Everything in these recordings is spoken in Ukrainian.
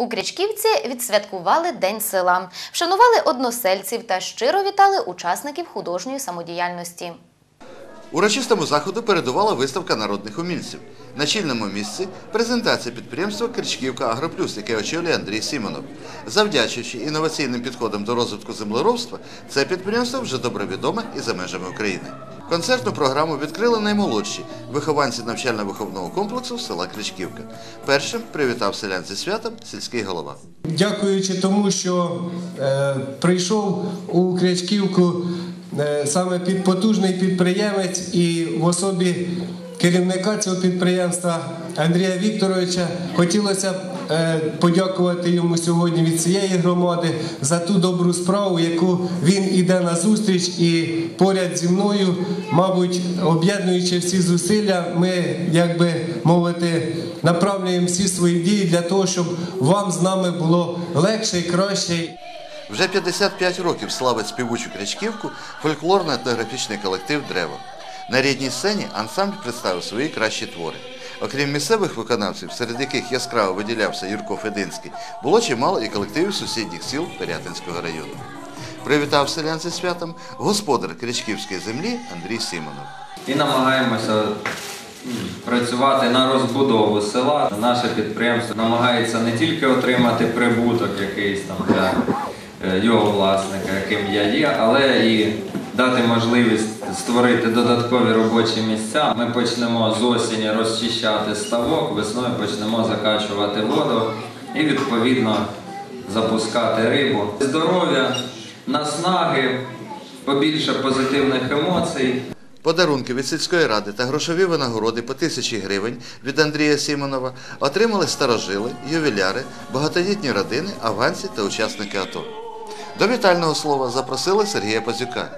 У Крячківці відсвяткували День села, вшанували односельців та щиро вітали учасників художньої самодіяльності. Урочистому заходу передувала виставка народних умільців. На чільному місці презентація підприємства Керчківка Агроплюс, яке очолює Андрій Сімонов. Завдячуючи інноваційним підходам до розвитку землеробства, це підприємство вже добре відоме і за межами України. Концертну програму відкрили наймолодші вихованці навчально-виховного комплексу села Кричківка. Першим привітав селян зі святом сільський голова. Дякуючи тому, що е, прийшов у Крячківку е, саме під потужний підприємець і в особі керівника цього підприємства Андрія Вікторовича хотілося б е, подякувати йому сьогодні від цієї громади за ту добру справу, яку він іде на зустріч, і поряд зі мною, мабуть, об'єднуючи всі зусилля, ми, як би мовити, направлюємо всі свої дії для того, щоб вам з нами було легше і краще. Вже 55 років славить співучу Крячківку фольклорно-етнографічний колектив Древо. На рідній сцені ансамбль представив свої кращі твори. Окрім місцевих виконавців, серед яких яскраво виділявся Юрко Фединський, було чимало і колективів сусідніх сіл Пирятинського району. Привітав селян зі святом господар Крячківської землі Андрій Сімонов. і намагаємося працювати на розбудову села. Наше підприємство намагається не тільки отримати прибуток якийсь там для його власника, яким я є, але і дати можливість створити додаткові робочі місця. Ми почнемо з осені розчищати ставок, весною почнемо закачувати воду і відповідно запускати рибу. Здоров'я, наснаги, побільше позитивних емоцій. Подарунки від сільської ради та грошові винагороди по тисячі гривень від Андрія Сімонова отримали старожили, ювіляри, багатодітні родини, афганці та учасники АТО. До вітального слова запросили Сергія Пазюка.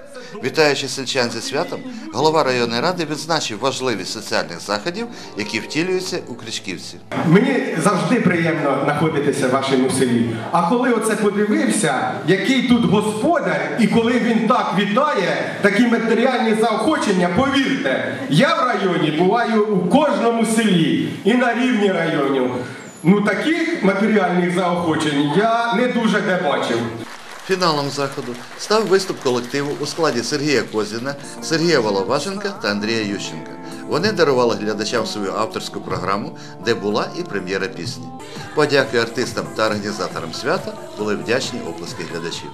Вітаючи сельчан зі святом, голова районної ради відзначив важливість соціальних заходів, які втілюються у Кричківці. Мені завжди приємно знаходитися в вашому селі. А коли оце подивився, який тут господар, і коли він так вітає, такі матеріальні заохочення, повірте, я в районі буваю у кожному селі і на рівні районів. Ну таких матеріальних заохочень я не дуже де бачив. Фіналом заходу став виступ колективу у складі Сергія Козіна, Сергія Воловаженка та Андрія Ющенка. Вони дарували глядачам свою авторську програму, де була і прем'єра пісні. Подяки артистам та організаторам свята були вдячні оплески глядачів.